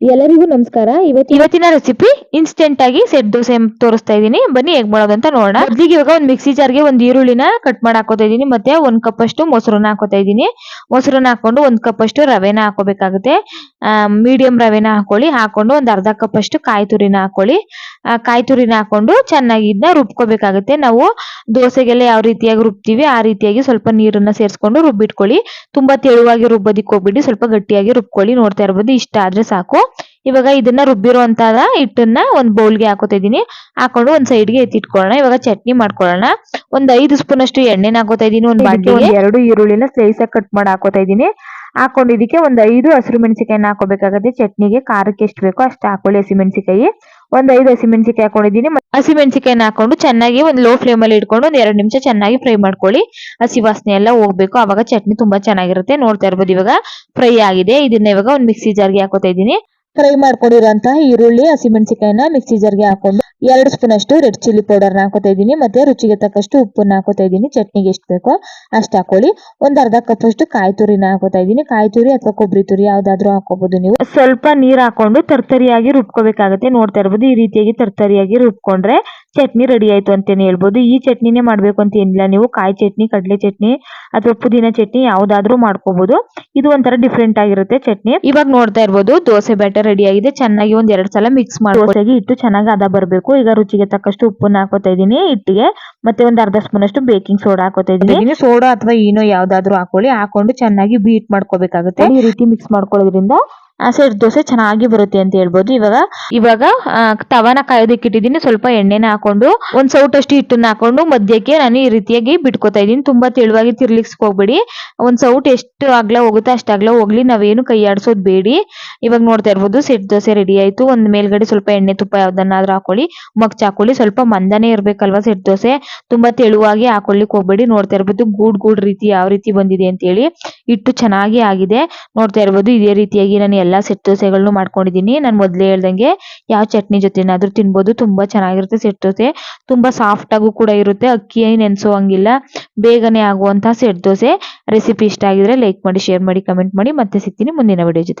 ಎಲ್ಲರಿಗೂ ನಮಸ್ಕಾರ. ಇವತ್ತು ಇವತ್ತಿನ ರೆಸಿಪಿ ಇನ್ಸ್ಟೆಂಟ್ ಆಗಿ ಸೆಟ್ ದೋಸೆ ತೋರಿಸ್ತಾ ಇದ್ದೀನಿ. ಬನ್ನಿ ಹೇಗ್ ಅಂತ ನೋಡೋಣ. ಮೊದ್ಲಿಗೆ ಇವಾಗ ಒಂದ್ ಮಿಕ್ಸಿ ಜಾರ್ಗೆ ಒಂದು ಈರುಳ್ಳಿನ ಕಟ್ ಮಾಡಿ ಹಾಕೋತಾ ಇದೀನಿ ಮತ್ತೆ ಒಂದ್ ಕಪ್ ಅಷ್ಟು ಮೊಸರನ್ನ ಹಾಕೋತಾ ಇದೀನಿ ಮೊಸರನ್ನ ಹಾಕೊಂಡು ಒಂದ್ ಕಪ್ ಅಷ್ಟು ರವೆನ ಹಾಕೋಬೇಕಾಗುತ್ತೆ. ಮೀಡಿಯಂ ರವೆನ ಹಾಕೊಳ್ಳಿ. ಹಾಕೊಂಡು ಒಂದ್ ಅರ್ಧ ಕಪ್ ಅಷ್ಟು ಕಾಯಿ ತುರಿನ ಹಾಕೊಳ್ಳಿ. ಕಾಯಿ ತುರಿನ ಹಾಕೊಂಡು ಚೆನ್ನಾಗಿ ಇದನ್ನ ರುಬ್ಕೋಬೇಕಾಗುತ್ತೆ. ನಾವು ದೋಸೆಗೆಲ್ಲ ಯಾವ ರೀತಿಯಾಗಿ ರುಬ್ತೀವಿ, ಆ ರೀತಿಯಾಗಿ ಸ್ವಲ್ಪ ನೀರನ್ನ ಸೇರಿಸ್ಕೊಂಡು ರುಬ್ಬಿಟ್ಕೊಳ್ಳಿ. ತುಂಬಾ ತೆಳುವಾಗಿ ರುಬ್ಬೋದಿಕ್ಕೆ ಹೋಗ್ಬಿಡಿ ಸ್ವಲ್ಪ ಗಟ್ಟಿಯಾಗಿ ರುಬ್ಕೊಳ್ಳಿ. ನೋಡ್ತಾ ಇರ್ಬೋದು. ಇಷ್ಟ ಆದ್ರೆ ಸಾಕು. ಇವಾಗ ಇದನ್ನ ರುಬ್ಬಿರುವಂತಹ ಹಿಟ್ಟನ್ನ ಒಂದ್ ಬೌಲ್ಗೆ ಹಾಕೋತಿದ್ದೀನಿ. ಹಾಕೊಂಡು ಒಂದ್ ಸೈಡ್ಗೆ ಎತ್ತಿಟ್ಕೊಳ್ಳೋಣ ಇವಾಗ ಚಟ್ನಿ ಮಾಡ್ಕೊಳ್ಳೋಣ ಒಂದ್ ಐದು ಸ್ಪೂನ್ ಅಷ್ಟು ಎಣ್ಣೆನ ಹಾಕೋತಾ ಇದೀನಿ ಒಂದ್ ಬಾಟ್ಲಿಗೆ. ಎರಡು ಈರುಳ್ಳಿನ ಸ್ಲೈಸ್ ಆಗಿ ಕಟ್ ಮಾಡಿ ಹಾಕೋತಾ ಇದೀನಿ ಹಾಕೊಂಡು ಇದಕ್ಕೆ ಒಂದ್ ಐದು ಹಸಿರು ಮೆಣಸಿಕಾಯಿನ ಹಾಕೋಬೇಕಾಗತ್ತೆ. ಚಟ್ನಿಗೆ ಖಾರಕ್ಕೆ ಎಷ್ಟು ಬೇಕೋ ಅಷ್ಟು ಹಾಕೊಳ್ಳಿ ಹಸಿಮೆಣಸಿಕಾಯಿ ಒಂದ್ ಐದು ಹಸಿಮೆಣಸಿಕಾಯಿ ಹಾಕೊಂಡಿದೀನಿ ಹಸಿಮೆಣಸಿಕಾಯಿನ ಹಾಕೊಂಡು ಚೆನ್ನಾಗಿ ಒಂದ್ ಲೋ ಫ್ಲೇಮ್ ಅಲ್ಲಿ ಇಟ್ಕೊಂಡು ಒಂದ್ ಎರಡು ನಿಮಿಷ ಚೆನ್ನಾಗಿ ಫ್ರೈ ಮಾಡ್ಕೊಳ್ಳಿ. ಹಸಿ ವಾಸನೆ ಎಲ್ಲ ಹೋಗ್ಬೇಕು. ಅವಾಗ ಚಟ್ನಿ ತುಂಬಾ ಚೆನ್ನಾಗಿರುತ್ತೆ. ನೋಡ್ತಾ ಇರ್ಬೋದು ಇವಾಗ ಫ್ರೈ ಆಗಿದೆ. ಇದನ್ನ ಇವಾಗ ಒಂದ್ ಮಿಕ್ಸಿ ಜಾರ್ಗೆ ಹಾಕೋತಾ ಇದೀನಿ ಫ್ರೈ ಮಾಡ್ಕೊಂಡಿರೋಂತಹ ಈರುಳ್ಳಿ ಹಸಿಮೆಣಸಿಕಾಯಿನ ಮಿಕ್ಸಿ ಜಾರ್ಗೆ ಹಾಕೊಂಡು ಎರಡು ಸ್ಪೂನ್ ಅಷ್ಟು ರೆಡ್ ಚಿಲ್ಲಿ ಪೌಡರ್ ಹಾಕೋತಾ ಇದ್ದೀನಿ. ಮತ್ತೆ ರುಚಿಗೆ ತಕ್ಕಷ್ಟು ಉಪ್ಪನ್ನ ಹಾಕೋತಾ ಇದ್ದೀನಿ. ಚಟ್ನಿಗೆ ಎಷ್ಟು ಬೇಕೋ ಅಷ್ಟು ಹಾಕೊಳ್ಳಿ. ಒಂದ್ ಅರ್ಧ ಕಪ್ ಅಷ್ಟು ಕಾಯಿ ತುರಿನ ಹಾಕೋತಾ ಇದ್ದೀನಿ. ಕಾಯಿ ತುರಿ ಅಥವಾ ಕೊಬ್ಬರಿ ತುರಿ ಯಾವ್ದಾದ್ರು ಹಾಕೋಬಹುದು ನೀವು. ಸ್ವಲ್ಪ ನೀರ್ ಹಾಕೊಂಡು ತರ್ತರಿಯಾಗಿ ರುಬ್ಕೋಬೇಕಾಗುತ್ತೆ. ನೋಡ್ತಾ ಇರ್ಬೋದು ಈ ರೀತಿಯಾಗಿ ತರ್ತರಿಯಾಗಿ ರುಬ್ಕೊಂಡ್ರೆ ಚಟ್ನಿ ರೆಡಿ ಆಯ್ತು ಅಂತಾನೆ ಹೇಳ್ಬೋದು. ಈ ಚಟ್ನಿನೇ ಮಾಡ್ಬೇಕು ಅಂತ ಏನಿಲ್ಲ. ನೀವು ಕಾಯಿ ಚಟ್ನಿ ಕಡಲೆ ಚಟ್ನಿ ಅಥವಾ ಪುದೀನ ಚಟ್ನಿ ಯಾವ್ದಾದ್ರೂ ಮಾಡ್ಕೋಬಹುದು ಇದು ಒಂಥರ ಡಿಫ್ರೆಂಟ್ ಆಗಿರುತ್ತೆ ಚಟ್ನಿ. ಇವಾಗ ನೋಡ್ತಾ ಇರ್ಬೋದು ದೋಸೆ ಬ್ಯಾಟರ್ ರೆಡಿ ಆಗಿದೆ. ಚೆನ್ನಾಗಿ ಒಂದ್ ಎರಡ್ ಸಲ ಮಿಕ್ಸ್ ಮಾಡಿ ದೋಸೆಗೆ ಇಟ್ಟು ಚೆನ್ನಾಗಿ ಅದ ಬರ್ಬೇಕು. ಈಗ ರುಚಿಗೆ ತಕ್ಕಷ್ಟು ಉಪ್ಪನ್ನ ಹಾಕೋತಾ ಇದೀನಿ ಹಿಟ್ಟಿಗೆ. ಮತ್ತೆ ಒಂದ್ ಅರ್ಧ ಸ್ಪೂನ್ ಅಷ್ಟು ಬೇಕಿಂಗ್ ಸೋಡಾ ಹಾಕೋತಾ ಇದೀನಿ ಸೋಡಾ ಅಥವಾ ಏನೋ ಯಾವ್ದಾದ್ರು ಹಾಕೊಳ್ಳಿ. ಹಾಕೊಂಡು ಚೆನ್ನಾಗಿ ಬೀಟ್ ಮಾಡ್ಕೋಬೇಕಾಗುತ್ತೆ. ಈ ರೀತಿ ಮಿಕ್ಸ್ ಮಾಡ್ಕೊಳ್ಳೋದ್ರಿಂದ ಸೆಟ್ ದೋಸೆ ಚೆನ್ನಾಗಿ ಬರುತ್ತೆ ಅಂತ ಹೇಳ್ಬೋದು. ಇವಾಗ ಇವಾಗ ತವನ ಕಾಯೋದಕ್ಕೆ ಇಟ್ಟಿದ್ದೀನಿ. ಸ್ವಲ್ಪ ಎಣ್ಣೆನ ಹಾಕೊಂಡು, ಒಂದ್ ಸೌಟಷ್ಟು ಹಿಟ್ಟನ್ನ ಹಾಕೊಂಡು, ಮಧ್ಯಕ್ಕೆ ನಾನು ಈ ರೀತಿಯಾಗಿ ಬಿಟ್ಕೋತಾ ಇದೀನಿ ತುಂಬಾ ತೆಳುವಾಗಿ ತಿರ್ಲಿಕ್ಸ್ಕ್ ಹೋಗ್ಬೇಡಿ. ಒಂದ್ ಸೌಟ್ ಎಷ್ಟು ಅಗ್ಲ ಹೋಗುತ್ತೆ, ಅಷ್ಟು ಅಗ್ಲ ಹೋಗ್ಲಿ. ನಾವೇನು ಕೈ ಆಡಿಸೋದು ಬೇಡಿ. ಇವಾಗ ನೋಡ್ತಾ ಇರ್ಬೋದು, ಸೆಟ್ ದೋಸೆ ರೆಡಿ ಆಯ್ತು. ಒಂದ್ ಮೇಲ್ಗಡೆ ಸ್ವಲ್ಪ ಎಣ್ಣೆ ತುಪ್ಪ ಯಾವ್ದನ್ನಾದ್ರೂ ಹಾಕೊಳ್ಳಿ. ಮಗ್ಚ್ ಹಾಕೊಳ್ಳಿ. ಸ್ವಲ್ಪ ಮಂದನೇ ಇರ್ಬೇಕಲ್ವಾ ಸೆಟ್ ದೋಸೆ. ತುಂಬಾ ತೆಳುವಾಗಿ ಹಾಕೊಳ್ಳಿಕ್ ಹೋಗ್ಬೇಡಿ. ನೋಡ್ತಾ ಇರ್ಬೋದು, ಗೂಡ್ ಗೂಡ್ ರೀತಿ ಯಾವ ರೀತಿ ಬಂದಿದೆ ಅಂತ ಹೇಳಿ ಹಿಟ್ಟು ಚೆನ್ನಾಗಿ ಆಗಿದೆ. ನೋಡ್ತಾ ಇರ್ಬೋದು, ಇದೇ ರೀತಿಯಾಗಿ ನಾನು ಎಲ್ಲಾ ಸೆಟ್ ದೋಸೆಗಳನ್ನು ಮಾಡ್ಕೊಂಡಿದ್ದೀನಿ ನಾನು ಮೊದಲೇ ಹೇಳ್ದಂಗೆ ಯಾವ ಚಟ್ನಿ ಜೊತೆನಾದರೂ ತಿನ್ಬೋದು. ತುಂಬಾ ಚೆನ್ನಾಗಿರುತ್ತೆ ಸೆಟ್ ದೋಸೆ. ತುಂಬಾ ಸಾಫ್ಟ್ ಆಗು ಕೂಡ ಇರುತ್ತೆ. ಅಕ್ಕಿ ನೆನ್ಸೋ ಹಂಗಿಲ್ಲ. ಬೇಗನೆ ಆಗುವಂಥ ಸೆಟ್ ದೋಸೆ. ರೆಸಿಪಿ ಇಷ್ಟ ಆಗಿದ್ರೆ ಲೈಕ್ ಮಾಡಿ ಶೇರ್ ಮಾಡಿ ಕಮೆಂಟ್ ಮಾಡಿ. ಮತ್ತೆ ಸಿಗ್ತೀನಿ ಮುಂದಿನ ವಿಡಿಯೋ ಜೊತೆ.